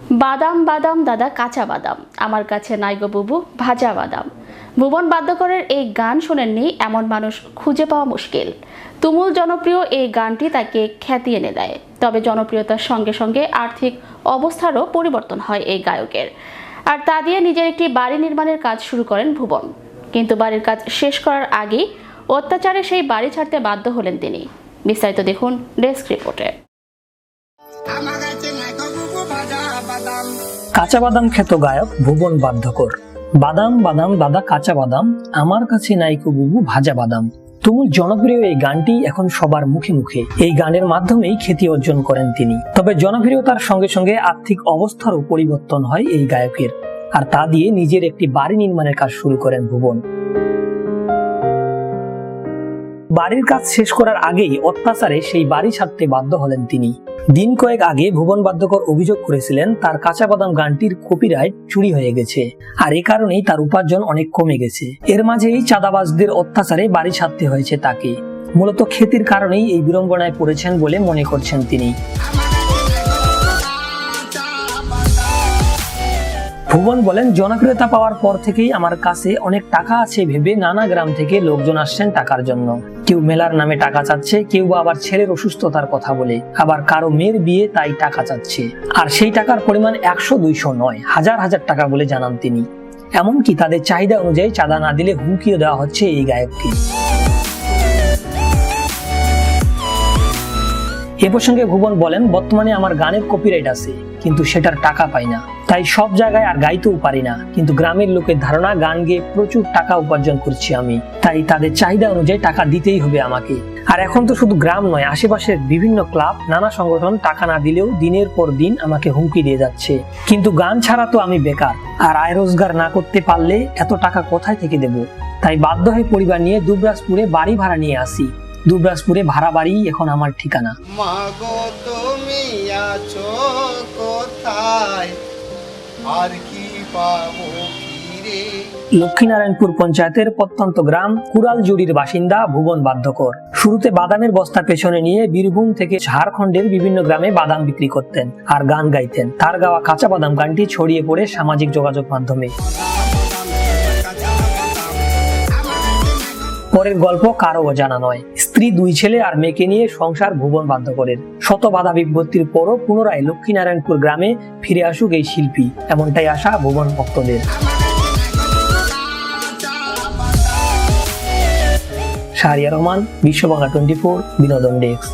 বাদাম বাদাম, দাদা, কাঁচা বাদাম। আমার কাছে নাই গো বুবু, ভাজা বাদাম। ভুবন বাদ্যকরের এই গান শোনেননি এমন মানুষ খুঁজে পাওয়া মুশকিল। তুমুল জনপ্রিয় এই গানটি তাকে খ্যাতি এনে দেয়। তবে জনপ্রিয়তার সঙ্গে সঙ্গে আর্থিক অবস্থারও পরিবর্তন হয় এই গায়কের। আর তা দিয়ে নিজের একটি বাড়ি নির্মাণের কাজ শুরু করেন ভুবন। কিন্তু বাড়ির কাজ শেষ করার আগেই অত্যাচারে সেই বাড়ি ছাড়তে বাধ্য হলেন তিনি। বিস্তারিত দেখুন ডেস্ক রিপোর্টে। কাঁচা বাদাম খেত গায়ক ভুবন বাধ্যকর বাদাম বাদাম, দাদা, কাঁচা বাদাম, আমার কাছে নাইকো বুবু ভাজা বাদাম। তুমুল জনপ্রিয় এই গানটি এখন সবার মুখে মুখে। এই গানের মাধ্যমেই খ্যাতি অর্জন করেন তিনি। তবে জনপ্রিয়তার সঙ্গে সঙ্গে আর্থিক অবস্থারও পরিবর্তন হয় এই গায়কের। আর তা দিয়ে নিজের একটি বাড়ি নির্মাণের কাজ শুরু করেন ভুবন। বাড়ির কাজ শেষ করার আগেই অত্যাচারে সেই বাড়ি ছাড়তে বাধ্য হলেন তিনি। দিন কয়েক আগে ভুবন বাদ্যকর অভিযোগ করেছিলেন, তার কাঁচা বাদাম গানটির কপিরাইট চুরি হয়ে গেছে আর এ কারণেই তার উপার্জন অনেক কমে গেছে। এর মাঝেই চাঁদাবাজদের অত্যাচারে বাড়ি ছাড়তে হয়েছে তাকে। মূলত ক্ষতির কারণেই এই বিড়ম্বনায় পড়েছেন বলে মনে করছেন তিনি। ভুবন বলেন, জনপ্রিয়তা পাওয়ার পর থেকেই আমার কাছে অনেক টাকা আছে ভেবে নানা গ্রাম থেকে লোকজন আসছেন টাকার জন্য। কেউ মেলার নামে টাকা চাচ্ছে, কেউ বা আবার ছেলের অসুস্থতার কথা বলে। আবার কারও মেয়ের বিয়ে তাই টাকা চাচ্ছে। আর সেই টাকার পরিমাণ একশো দুইশো নয়, হাজার হাজার টাকা বলে জানান তিনি। এমনকি তাদের চাহিদা অনুযায়ী চাঁদা না দিলে হুমকিও দেওয়া হচ্ছে এই গায়ককে। এ প্রসঙ্গে ভুবন বলেন, বর্তমানে আমার গানের কপিরাইট আছে। কিন্তু সেটার টাকা পাই না। তাই সব জায়গায় আর গাইতেও পারি না। কিন্তু গ্রামের লোকের ধারণা, গান গেয়ে প্রচুর টাকা উপার্জন করছি আমি। তাই তাদের চাহিদা অনুযায়ী টাকা দিতেই হবে আমাকে। আর এখন তো শুধু গ্রাম নয়, আশেপাশের বিভিন্ন ক্লাব, নানা সংগঠন টাকা না দিলেও দিনের পর দিন আমাকে হুমকি দিয়ে যাচ্ছে। কিন্তু গান ছাড়া তো আমি বেকার। আর আয় রোজগার না করতে পারলে এত টাকা কোথায় থেকে দেব? তাই বাধ্য হয়ে পরিবার নিয়ে দুবরাজপুরে বাড়ি ভাড়া নিয়ে আসি। দুবরাজপুরে ভাড়া বাড়ি এখন আমার ঠিকানা। মাগো তুমি আছো কোথায়? আর কি পাবো লক্ষ্মীনারায়ণপুর পঞ্চায়েতের প্রত্যন্ত গ্রাম কুড়ালজুড়ির বাসিন্দা ভুবন বাধ্যকর শুরুতে বাদামের বস্তা পেছনে নিয়ে বীরভূম থেকে ঝাড়খণ্ডের বিভিন্ন গ্রামে বাদাম বিক্রি করতেন আর গান গাইতেন। তার গাওয়া কাঁচা বাদাম গানটি ছড়িয়ে পড়ে সামাজিক যোগাযোগ মাধ্যমে। পরের গল্প কারও জানা নয়। স্ত্রী, দুই ছেলে আর মেয়েকে নিয়ে সংসার ভুবন বাধ্য করেন। শত বাধা বিপত্তির পরও পুনরায় লক্ষ্মীনারায়ণপুর গ্রামে ফিরে আসুক এই শিল্পী। এমনটাই আশা ভুবন ভক্তদের। শাহরিয়া রহমান, বিশ্ববাংলা টোয়েন্টি ফোর, বিনোদন ডেস্ক।